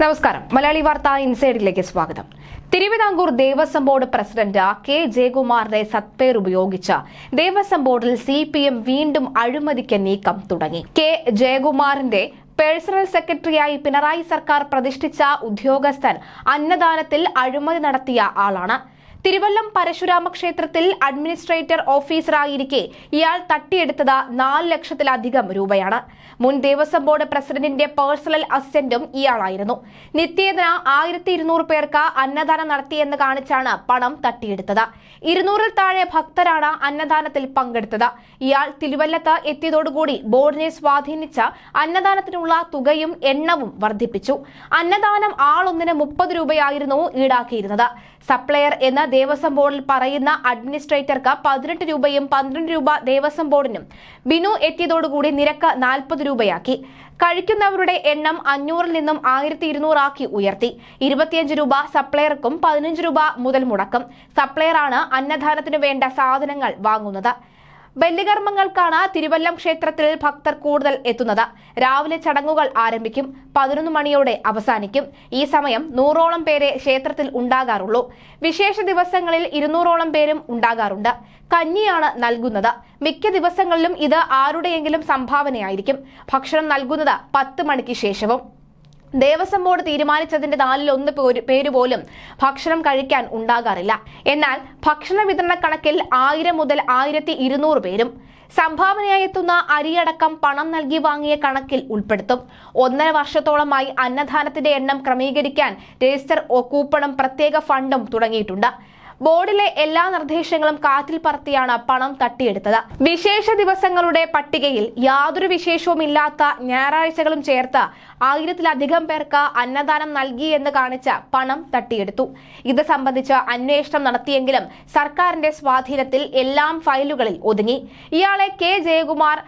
നമസ്കാരം. മലയാളി വാർത്ത ഇൻസൈഡിലേക്ക് സ്വാഗതം. Travancore Devaswom board president K ജയകുമാറിന്റെ സത്പേർ ഉപയോഗിച്ച ദേവസ്വം ബോർഡിൽ സി വീണ്ടും അഴിമതിക്ക് നീക്കം തുടങ്ങി. കെ ജയകുമാറിന്റെ പേഴ്സണൽ സെക്രട്ടറിയായി പിണറായി സർക്കാർ പ്രതിഷ്ഠിച്ച ഉദ്യോഗസ്ഥൻ അന്നദാനത്തിൽ അഴിമതി നടത്തിയ ആളാണ്. തിരുവല്ലം പരശുരാമ ക്ഷേത്രത്തിൽ അഡ്മിനിസ്ട്രേറ്റർ ഓഫീസറായിരിക്കെ ഇയാൾ തട്ടിയെടുത്തത് നാല് ലക്ഷത്തിലധികം രൂപയാണ്. മുൻ ദേവസ്വം ബോർഡ് പ്രസിഡന്റിന്റെ പേഴ്സണൽ അസിസ്റ്റന്റും ഇയാളായിരുന്നു. നിത്യേന ആയിരത്തി ഇരുന്നൂറ് പേർക്ക് അന്നദാനം നടത്തിയെന്ന് കാണിച്ചാണ് പണം തട്ടിയെടുത്തത്. ഇരുന്നൂറിൽ താഴെ ഭക്തരാണ് അന്നദാനത്തിൽ പങ്കെടുത്തത്. ഇയാൾ തിരുവല്ലത്ത് എത്തിയതോടുകൂടി ബോർഡിനെ സ്വാധീനിച്ച അന്നദാനത്തിനുള്ള തുകയും എണ്ണവും വർദ്ധിപ്പിച്ചു. അന്നദാനം ആളൊന്നിന് മുപ്പത് രൂപയായിരുന്നു ഈടാക്കിയിരുന്നത്. സപ്ലയർ എന്ന് ദേവസ്വം ബോർഡിൽ പറയുന്ന അഡ്മിനിസ്ട്രേറ്റർക്ക് പതിനെട്ട് രൂപയും പന്ത്രണ്ട് രൂപ ദേവസ്വം ബോർഡിനും ബിനു എത്തിയതോടുകൂടി നിരക്ക് നാൽപ്പത് രൂപയാക്കി. കഴിക്കുന്നവരുടെ എണ്ണം അഞ്ഞൂറിൽ നിന്നും ആയിരത്തി ഇരുന്നൂറാക്കി ഉയർത്തി. ഇരുപത്തിയഞ്ച് രൂപ സപ്ലയർക്കും പതിനഞ്ച് രൂപ മുതൽ മുടക്കും. സപ്ലയറാണ് അന്നദാനത്തിനു വേണ്ട സാധനങ്ങൾ വാങ്ങുന്നത്. ബലികർമ്മങ്ങൾക്കാണ് തിരുവല്ലം ക്ഷേത്രത്തിൽ ഭക്തർ കൂടുതൽ എത്തുന്നത്. രാവിലെ ചടങ്ങുകൾ ആരംഭിക്കും. പതിനൊന്ന് മണിയോടെ അവസാനിക്കും. ഈ സമയം നൂറോളം പേരെ ക്ഷേത്രത്തിൽ ഉണ്ടാകാറുള്ളൂ. വിശേഷ ദിവസങ്ങളിൽ ഇരുന്നൂറോളം പേരും ഉണ്ടാകാറുണ്ട്. കഞ്ഞിയാണ് നൽകുന്നത്. മിക്ക ദിവസങ്ങളിലും ഇത് ആരുടെയെങ്കിലും സംഭാവനയായിരിക്കും. ഭക്ഷണം നൽകുന്നത് പത്ത് മണിക്ക് ശേഷവും. ദേവസ്വം ബോർഡ് തീരുമാനിച്ചതിന്റെ നാലിൽ ഒന്ന് പേര് പോലും ഭക്ഷണം കഴിക്കാൻ ഉണ്ടാകാറില്ല. എന്നാൽ ഭക്ഷണ വിതരണ കണക്കിൽ ആയിരം മുതൽ ആയിരത്തി ഇരുന്നൂറ് പേരും സംഭാവനയായി എത്തുന്ന അരിയടക്കം പണം നൽകി വാങ്ങിയ കണക്കിൽ ഉൾപ്പെടുത്തും. ഒന്നര വർഷത്തോളമായി അന്നദാനത്തിന്റെ എണ്ണം ക്രമീകരിക്കാൻ രജിസ്റ്റർ കൂപ്പണും പ്രത്യേക ഫണ്ടും തുടങ്ങിയിട്ടുണ്ട്. ബോർഡിലെ എല്ലാ നിർദ്ദേശങ്ങളും കാറ്റിൽ പറത്തിയാണ് പണം തട്ടിയെടുത്തത്. വിശേഷ ദിവസങ്ങളുടെ പട്ടികയിൽ യാതൊരു വിശേഷവും ഇല്ലാത്ത ഞായറാഴ്ചകളും ചേർത്ത് ആയിരത്തിലധികം പേർക്ക് അന്നദാനം നൽകി എന്ന് കാണിച്ച് പണം തട്ടിയെടുത്തു. ഇത് സംബന്ധിച്ച് അന്വേഷണം നടത്തിയെങ്കിലും സർക്കാരിന്റെ സ്വാധീനത്തിൽ എല്ലാം ഫയലുകളിൽ ഒതുങ്ങി. ഇയാളെ കെ ജയകുമാർ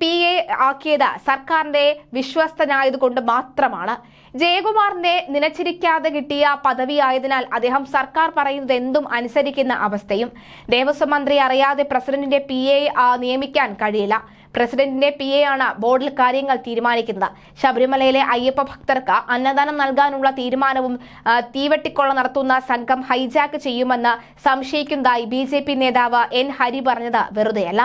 പി എ ആക്കിയത് സർക്കാരിന്റെ വിശ്വസ്തനായതുകൊണ്ട് മാത്രമാണ്. ജയകുമാറിന്റെ നിലച്ചിരിക്കാതെ കിട്ടിയ പദവി ആയതിനാൽ അദ്ദേഹം സർക്കാർ പറയുന്നത് എന്തും അനുസരിക്കുന്ന അവസ്ഥയും ദേവസ്വം മന്ത്രി അറിയാതെ പ്രസിഡന്റിന്റെ പി എ നിയമിക്കാൻ കഴിയില്ല. പ്രസിഡന്റിന്റെ പി എ ആണ് ബോർഡിൽ കാര്യങ്ങൾ തീരുമാനിക്കുന്നത്. ശബരിമലയിലെ അയ്യപ്പ ഭക്തർക്ക് അന്നദാനം നൽകാനുള്ള തീരുമാനവും തീവെട്ടിക്കൊള്ള നടത്തുന്ന സംഘം ഹൈജാക്ക് ചെയ്യുമെന്ന് സംശയിക്കുന്നതായി ബി നേതാവ് എൻ ഹരി പറഞ്ഞത് വെറുതെയല്ല.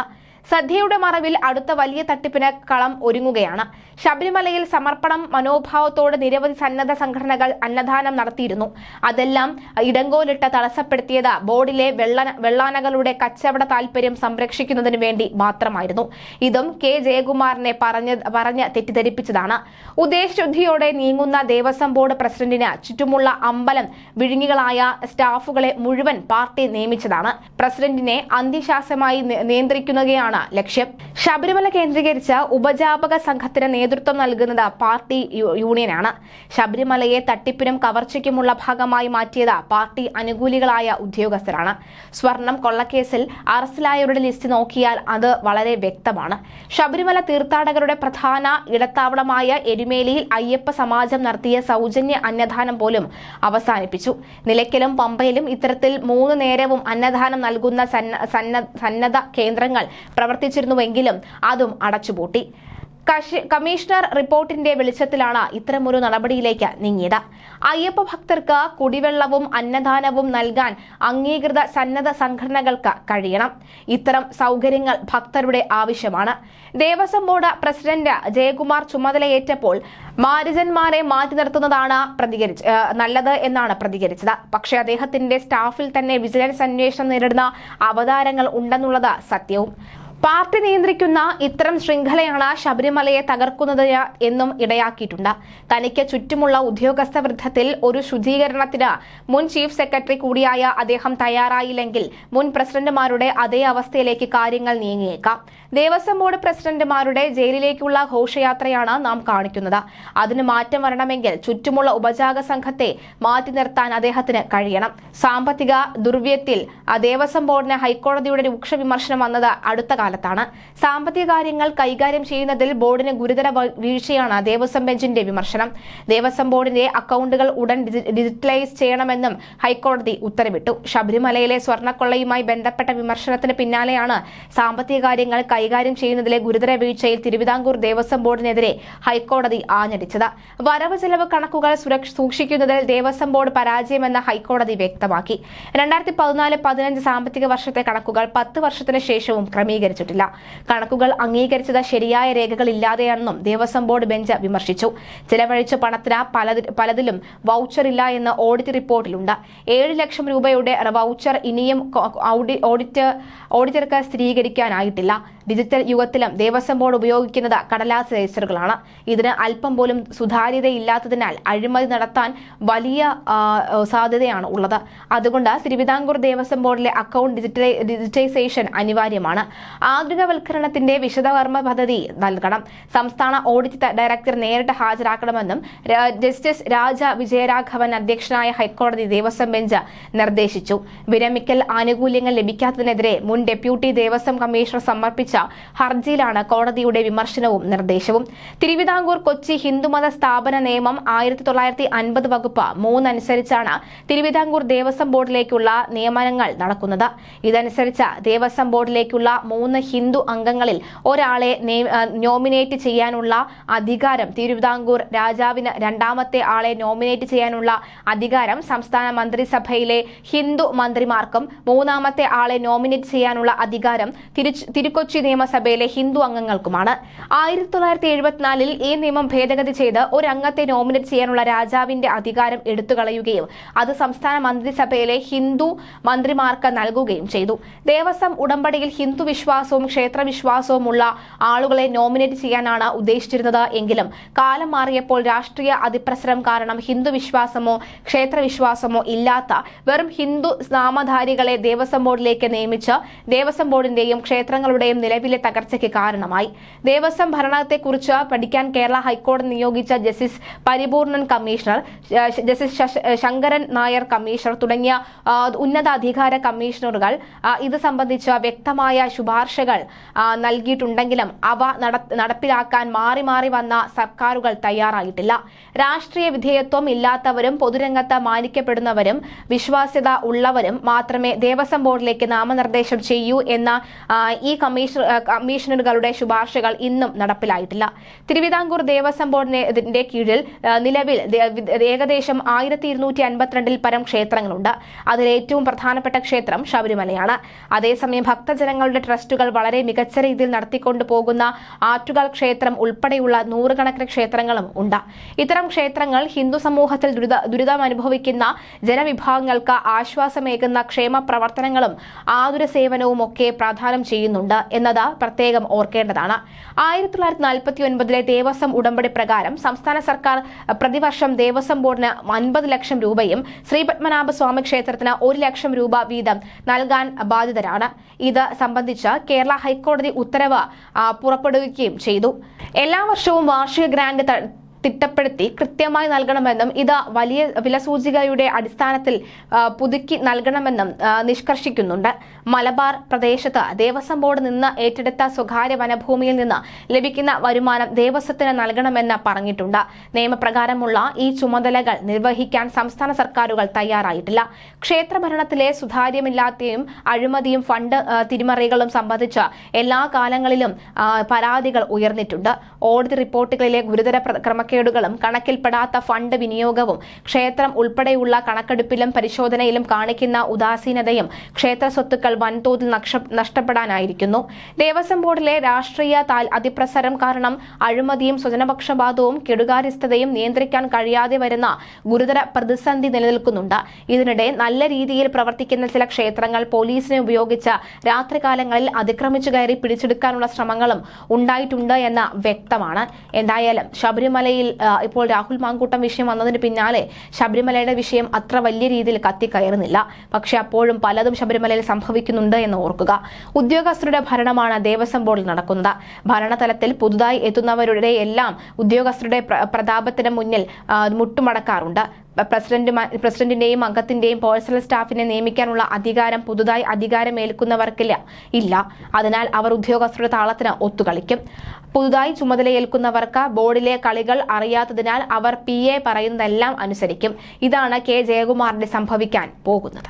സദ്യയുടെ മറവിൽ അടുത്ത വലിയ തട്ടിപ്പിന് കളം ഒരുങ്ങുകയാണ്. ശബരിമലയിൽ സമർപ്പണം മനോഭാവത്തോടെ നിരവധി സന്നദ്ധ സംഘടനകൾ അന്നദാനം നടത്തിയിരുന്നു. അതെല്ലാം ഇടങ്കോലിട്ട് തടസ്സപ്പെടുത്തിയത് ബോർഡിലെ വെള്ള വെള്ളാനകളുടെ കച്ചവട താൽപര്യം സംരക്ഷിക്കുന്നതിന് വേണ്ടി മാത്രമായിരുന്നു. ഇതും കെ. ജയകുമാറിനെ പറഞ്ഞ പറഞ്ഞ് തെറ്റിദ്ധരിപ്പിച്ചതാണ്. ഉദ്ദേശശുദ്ധിയോടെ നീങ്ങുന്ന ദേവസ്വം ബോർഡ് പ്രസിഡന്റിന് ചുറ്റുമുള്ള അമ്പലം വിഴുങ്ങികളായ സ്റ്റാഫുകളെ മുഴുവൻ പാർട്ടി നിയമിച്ചതാണ്. പ്രസിഡന്റിനെ അന്ത്യശാസമായി നി- ലക്ഷ്യം. ശബരിമല കേന്ദ്രീകരിച്ച് ഉപജാപക സംഘത്തിന് നേതൃത്വം നൽകുന്നത് പാർട്ടി യൂണിയനാണ്. ശബരിമലയെ തട്ടിപ്പിനും കവർച്ചയ്ക്കുമുള്ള ഭാഗമായി മാറ്റിയത് പാർട്ടി അനുകൂലികളായ ഉദ്യോഗസ്ഥരാണ്. സ്വർണം കൊള്ളക്കേസിൽ അറസ്റ്റിലായവരുടെ ലിസ്റ്റ് നോക്കിയാൽ അത് വളരെ വ്യക്തമാണ്. ശബരിമല തീർത്ഥാടകരുടെ പ്രധാന ഇടത്താവളമായ എരുമേലിയിൽ അയ്യപ്പ സമാജം നടത്തിയ സൗജന്യ അന്നദാനം പോലും അവസാനിപ്പിച്ചു. നിലയ്ക്കലും പമ്പയിലും ഇത്തരത്തിൽ മൂന്ന് നേരവും അന്നദാനം നൽകുന്ന സന്ന- സന്ന- സന്നദ്ധ കേന്ദ്രങ്ങൾ പ്രവർത്തിച്ചിരുന്നുവെങ്കിലും അതും അടച്ചുപൂട്ടി. കമ്മീഷണർ റിപ്പോർട്ടിന്റെ വെളിച്ചത്തിലാണ് ഇത്തരമൊരു നടപടിയിലേക്ക് നീങ്ങിയത്. അയ്യപ്പ ഭക്തർക്ക് കുടിവെള്ളവും അന്നദാനവും നൽകാൻ അംഗീകൃത സന്നദ്ധ സംഘടനകൾക്ക് കഴിയണം. ഇത്തരം സൗകര്യങ്ങൾ ഭക്തരുടെ ആവശ്യമാണ്. ദേവസ്വം ബോർഡ് പ്രസിഡന്റ് ജയകുമാർ ചുമതലയേറ്റപ്പോൾ മാരിജന്മാരെ മാറ്റി നിർത്തുന്നതാണ് പ്രതികരിച്ച് നല്ലത് എന്നാണ് പ്രതികരിച്ചത്. പക്ഷേ അദ്ദേഹത്തിന്റെ സ്റ്റാഫിൽ തന്നെ വിജിലൻസ് അന്വേഷണം നേരിടുന്ന അവതാരങ്ങൾ ഉണ്ടെന്നുള്ളത് സത്യവും. പാർട്ടി നിയന്ത്രിക്കുന്ന ഇത്തരം ശൃംഖലയാണ് ശബരിമലയെ തകർക്കുന്നത് എന്നും ഇടയാക്കിയിട്ടുണ്ട്. തനിക്ക് ചുറ്റുമുള്ള ഉദ്യോഗസ്ഥ വൃദ്ധത്തിൽ ഒരു ശുചീകരണത്തിന് മുൻ ചീഫ് സെക്രട്ടറി കൂടിയായ അദ്ദേഹം തയ്യാറായില്ലെങ്കിൽ മുൻ പ്രസിഡന്റുമാരുടെ അതേ അവസ്ഥയിലേക്ക് കാര്യങ്ങൾ നീങ്ങിയേക്കാം. ദേവസ്വം ബോർഡ് പ്രസിഡന്റുമാരുടെ ജയിലിലേക്കുള്ള ഘോഷയാത്രയാണ് നാം കാണിക്കുന്നത്. അതിന് മാറ്റം വരണമെങ്കിൽ ചുറ്റുമുള്ള ഉപജാക സംഘത്തെ മാറ്റി നിർത്താൻ അദ്ദേഹത്തിന് കഴിയണം. സാമ്പത്തിക ദുർവ്യത്തിൽ ദേവസ്വം ബോർഡിന് ഹൈക്കോടതിയുടെ രൂക്ഷ വിമർശനം വന്നത് അടുത്ത കാലം കാലത്താണ്. സാമ്പത്തിക കാര്യങ്ങൾ കൈകാര്യം ചെയ്യുന്നതിൽ ബോർഡിന് ഗുരുതര വീഴ്ചയാണ് ദേവസ്വം ബെഞ്ചിന്റെ വിമർശനം. ദേവസ്വം ബോർഡിന്റെ അക്കൗണ്ടുകൾ ഉടൻ ഡിജിറ്റലൈസ് ചെയ്യണമെന്നും ഹൈക്കോടതി ഉത്തരവിട്ടു. ശബരിമലയിലെ സ്വർണക്കൊള്ളയുമായി ബന്ധപ്പെട്ട വിമർശനത്തിന് പിന്നാലെയാണ് സാമ്പത്തിക കാര്യങ്ങൾ കൈകാര്യം ചെയ്യുന്നതിലെ ഗുരുതര വീഴ്ചയിൽ തിരുവിതാംകൂർ ദേവസ്വം ബോർഡിനെതിരെ ഹൈക്കോടതി ആഞ്ഞടിച്ചത്. വരവ് ചെലവ് കണക്കുകൾ സൂക്ഷിക്കുന്നതിൽ ദേവസ്വം ബോർഡ് പരാജയമെന്ന് ഹൈക്കോടതി വ്യക്തമാക്കി. രണ്ടായിരത്തി പതിനാല് പതിനഞ്ച് സാമ്പത്തിക വർഷത്തെ കണക്കുകൾ പത്ത് വർഷത്തിന് ശേഷവും ക്രമീകരിച്ചിട്ടില്ല കണക്കുകൾ അംഗീകരിച്ചത് ശരിയായ രേഖകൾ ഇല്ലാതെയാണെന്നും ദേവസ്വം ബോർഡ് ബെഞ്ച് വിമർശിച്ചു. ചെലവഴിച്ച പണത്തിന് പലതി- പലതിലും വൗച്ചർ ഇല്ല എന്ന് ഓഡിറ്റ് റിപ്പോർട്ടിലുണ്ട്. ഏഴ് ലക്ഷം രൂപയുടെ വൗച്ചർ ഇനിയും ഓഡിറ്റ് ഓഡിറ്റർക്ക് സ്ഥിരീകരിക്കാനായിട്ടില്ല. ഡിജിറ്റൽ യുഗത്തിലും ദേവസ്വം ബോർഡ് ഉപയോഗിക്കുന്നത് കടലാസ് രജിസ്റ്ററുകളാണ്. ഇതിന് അല്പം പോലും സുതാര്യതയില്ലാത്തതിനാൽ അഴിമതി നടത്താൻ വലിയ സാധ്യതയാണ് ഉള്ളത്. അതുകൊണ്ട് തിരുവിതാംകൂർ ദേവസ്വം ബോർഡിലെ അക്കൗണ്ട് ഡിജിറ്റലൈ ഡിജിറ്റൈസേഷൻ അനിവാര്യമാണ്. ആധുനികവൽക്കരണത്തിന്റെ വിശദകർമ്മ പദ്ധതി നൽകണം. സംസ്ഥാന ഓഡിറ്റ് ഡയറക്ടർ നേരിട്ട് ഹാജരാക്കണമെന്നും ജസ്റ്റിസ് രാജ വിജയരാഘവൻ അധ്യക്ഷനായ ഹൈക്കോടതി ദേവസ്വം ബെഞ്ച് നിർദ്ദേശിച്ചു. വിരമിക്കൽ ആനുകൂല്യങ്ങൾ ലഭിക്കാത്തതിനെതിരെ മുൻ ഡെപ്യൂട്ടി ദേവസ്വം കമ്മീഷണർ സമർപ്പിച്ച ഹർജിയിലാണ് കോടതിയുടെ വിമർശനവും നിർദ്ദേശവും. തിരുവിതാംകൂർ കൊച്ചി ഹിന്ദുമത സ്ഥാപന നിയമം ആയിരത്തി തൊള്ളായിരത്തി അൻപത് വകുപ്പ് മൂന്നനുസരിച്ചാണ് തിരുവിതാംകൂർ ദേവസ്വം ബോർഡിലേക്കുള്ള നിയമനങ്ങൾ നടക്കുന്നത്. ഇതനുസരിച്ച് ദേവസ്വം ബോർഡിലേക്കുള്ള മൂന്ന് ഹിന്ദു അംഗങ്ങളിൽ ഒരാളെ നോമിനേറ്റ് ചെയ്യാനുള്ള അധികാരം തിരുവിതാംകൂർ രാജാവിന് രണ്ടാമത്തെ ആളെ നോമിനേറ്റ് ചെയ്യാനുള്ള അധികാരം സംസ്ഥാന മന്ത്രിസഭയിലെ ഹിന്ദു മന്ത്രിമാർക്കും മൂന്നാമത്തെ ആളെ നോമിനേറ്റ് ചെയ്യാനുള്ള അധികാരം തിരുക്കൊച്ചി നിയമസഭയിലെ ഹിന്ദു അംഗങ്ങൾക്കുമാണ്. ആയിരത്തി തൊള്ളായിരത്തി എഴുപത്തിനാലിൽ ഈ നിയമം ഭേദഗതി ചെയ്ത് ഒരംഗത്തെ നോമിനേറ്റ് ചെയ്യാനുള്ള രാജാവിന്റെ അധികാരം എടുത്തുകളയുകയും അത് സംസ്ഥാന മന്ത്രിസഭയിലെ ഹിന്ദു മന്ത്രിമാർക്ക് നൽകുകയും ചെയ്തു. ദേവസ്വം ഉടമ്പടിയിൽ ഹിന്ദു വിശ്വാസവും ക്ഷേത്രവിശ്വാസവും ഉള്ള ആളുകളെ നോമിനേറ്റ് ചെയ്യാനാണ് ഉദ്ദേശിച്ചിരുന്നത് എങ്കിലും കാലം മാറിയപ്പോൾ രാഷ്ട്രീയ അതിപ്രസരം കാരണം ഹിന്ദു വിശ്വാസമോ ക്ഷേത്രവിശ്വാസമോ ഇല്ലാത്ത വെറും ഹിന്ദു നാമധാരികളെ ദേവസ്വം ബോർഡിലേക്ക് നിയമിച്ച് ദേവസ്വം ബോർഡിന്റെയും ക്ഷേത്രങ്ങളുടെയും നിലവിലെ തകർച്ചയ്ക്ക് കാരണമായി. ദേവസ്വം ഭരണത്തെക്കുറിച്ച് പഠിക്കാൻ കേരള ഹൈക്കോടതി നിയോഗിച്ച justice Paripooranan commissioner justice Sankaran Nair commissioner തുടങ്ങിയ ഉന്നതാധികാര കമ്മീഷണറുകൾ ഇത് സംബന്ധിച്ച വ്യക്തമായ ശുപാർശകൾ നൽകിയിട്ടുണ്ടെങ്കിലും അവ നടപ്പിലാക്കാൻ മാറി മാറി വന്ന സർക്കാരുകൾ തയ്യാറായിട്ടില്ല. രാഷ്ട്രീയ വിധേയത്വം ഇല്ലാത്തവരും പൊതുരംഗത്ത് മാനിക്കപ്പെടുന്നവരും വിശ്വാസ്യത ഉള്ളവരും മാത്രമേ ദേവസ്വം ബോർഡിലേക്ക് നാമനിർദ്ദേശം ചെയ്യൂ എന്ന ഈ കമ്മീഷൻ കമ്മീഷണറുകളുടെ ശുപാർശകൾ ഇന്നും നടപ്പിലായിട്ടില്ല. തിരുവിതാംകൂർ ദേവസ്വം ബോർഡിന്റെ കീഴിൽ നിലവിൽ ഏകദേശം ആയിരത്തി ഇരുന്നൂറ്റി അൻപത്തിരണ്ടിൽ പരം ക്ഷേത്രങ്ങളുണ്ട്. അതിലേറ്റവും പ്രധാനപ്പെട്ട ക്ഷേത്രം ശബരിമലയാണ്. അതേസമയം ഭക്തജനങ്ങളുടെ ട്രസ്റ്റുകൾ വളരെ മികച്ച രീതിയിൽ നടത്തിക്കൊണ്ടു പോകുന്ന ആറ്റുകാൽ ക്ഷേത്രം ഉൾപ്പെടെയുള്ള നൂറുകണക്കിന് ക്ഷേത്രങ്ങളും ഉണ്ട്. ഇത്തരം ക്ഷേത്രങ്ങൾ ഹിന്ദു സമൂഹത്തിൽ ദുരിത ദുരിതം അനുഭവിക്കുന്ന ജനവിഭാഗങ്ങൾക്ക് ആശ്വാസമേകുന്ന ക്ഷേമ പ്രവർത്തനങ്ങളും ആതുര സേവനവും ഒക്കെ പ്രാധാന്യം ചെയ്യുന്നുണ്ട് എന്നത് പ്രത്യേകം ഓർക്കേണ്ടതാണ്. ആയിരത്തി തൊള്ളായിരത്തി നാൽപ്പത്തി ഒൻപതിലെ ദേവസ്വം ഉടമ്പടി പ്രകാരം സംസ്ഥാന സർക്കാർ പ്രതിവർഷം ദേവസ്വം ബോർഡിന് അൻപത് ലക്ഷം രൂപയും ശ്രീപത്മനാഭ സ്വാമി ക്ഷേത്രത്തിന് ഒരു ലക്ഷം രൂപ വീതം നൽകാൻ ബാധിതരാണ് ഇത് സംബന്ധിച്ച് കേരള ഹൈക്കോടതി ഉത്തരവ് പുറപ്പെടുവിക്കുകയും ചെയ്തു. എല്ലാ വർഷവും വാർഷിക ഗ്രാൻഡ് തിട്ടപ്പെടുത്തി കൃത്യമായി നൽകണമെന്നും ഇത് വലിയ വിലസൂചികയുടെ അടിസ്ഥാനത്തിൽ പുതുക്കി നൽകണമെന്നും നിഷ്കർഷിക്കുന്നുണ്ട്. മലബാർ പ്രദേശത്ത് ദേവസ്വം ബോർഡ് നിന്ന് ഏറ്റെടുത്ത സ്വകാര്യ വനഭൂമിയിൽ നിന്ന് ലഭിക്കുന്ന വരുമാനം ദേവസ്വത്തിന് നൽകണമെന്ന് പറഞ്ഞിട്ടുണ്ട്. നിയമപ്രകാരമുള്ള ഈ ചുമതലകൾ നിർവഹിക്കാൻ സംസ്ഥാന സർക്കാരുകൾ തയ്യാറായിട്ടില്ല. ക്ഷേത്രഭരണത്തിലെ സുതാര്യമില്ലാത്തയും അഴിമതിയും ഫണ്ട് തിരിമറികളും സംബന്ധിച്ച് എല്ലാ കാലങ്ങളിലും പരാതികൾ ഉയർന്നിട്ടുണ്ട്. ഓഡിറ്റ് റിപ്പോർട്ടുകളിലെ ഗുരുതര പ്ര- ക്രമക്കേടുകളും കണക്കിൽപ്പെടാത്ത ഫണ്ട് വിനിയോഗവും ക്ഷേത്രം ഉൾപ്പെടെയുള്ള കണക്കെടുപ്പിലും പരിശോധനയിലും കാണിക്കുന്ന ഉദാസീനതയും ക്ഷേത്ര സ്വത്തുക്കൾ വൻതോതിൽ നഷ്ടപ്പെടാനായിരിക്കുന്നു. ദേവസ്വം ബോർഡിലെ രാഷ്ട്രീയ അതിപ്രസരം കാരണം അഴിമതിയും സ്വജനപക്ഷപാതവും കെടുകാര്യസ്ഥതയും നിയന്ത്രിക്കാൻ കഴിയാതെ വരുന്ന ഗുരുതര പ്രതിസന്ധി നിലനിൽക്കുന്നുണ്ട്. ഇതിനിടെ നല്ല രീതിയിൽ പ്രവർത്തിക്കുന്ന ചില ക്ഷേത്രങ്ങൾ പോലീസിനെ ഉപയോഗിച്ച് രാത്രികാലങ്ങളിൽ അതിക്രമിച്ചു കയറി പിടിച്ചെടുക്കാനുള്ള ശ്രമങ്ങളും ഉണ്ടായിട്ടുണ്ട് എന്ന് വ്യക്തമാണ്. എന്തായാലും ശബരിമലയിൽ ആ, ഇപ്പോൾ രാഹുൽ മാങ്കൂട്ടം വിഷയം വന്നതിന് പിന്നാലെ ശബരിമലയുടെ വിഷയം അത്ര വലിയ രീതിയിൽ കത്തിക്കയറുന്നില്ല. പക്ഷെ അപ്പോഴും പലതും ശബരിമലയിൽ സംഭവിക്കുന്നുണ്ട് എന്ന് ഓർക്കുക. ഉദ്യോഗസ്ഥരുടെ ഭരണമാണ് ദേവസ്വം ബോർഡിൽ നടക്കുന്നത്. ഭരണതലത്തിൽ പുതുതായി എത്തുന്നവരുടെ എല്ലാം ഉദ്യോഗസ്ഥരുടെ പ്രതാപത്തിന് മുന്നിൽ മുട്ടുമടക്കാറുണ്ട്. പ്രസിഡന്റ് പ്രസിഡന്റിന്റെയും അംഗത്തിന്റെയും പേഴ്സണൽ സ്റ്റാഫിനെ നിയമിക്കാനുള്ള അധികാരം പുതുതായി അധികാരമേൽക്കുന്നവർക്കില്ല. ഇല്ല. അതിനാൽ അവർ ഉദ്യോഗസ്ഥരുടെ താളത്തിന് ഒത്തുകളിക്കും. പുതുതായി ചുമതലയേൽക്കുന്നവർക്ക് ബോർഡിലെ കളികൾ അറിയാത്തതിനാൽ അവർ പി എ പറയുന്നതെല്ലാം അനുസരിക്കും. ഇതാണ് കെ. ജയകുമാറിന്റെ സംഭവിക്കാൻ പോകുന്നത്.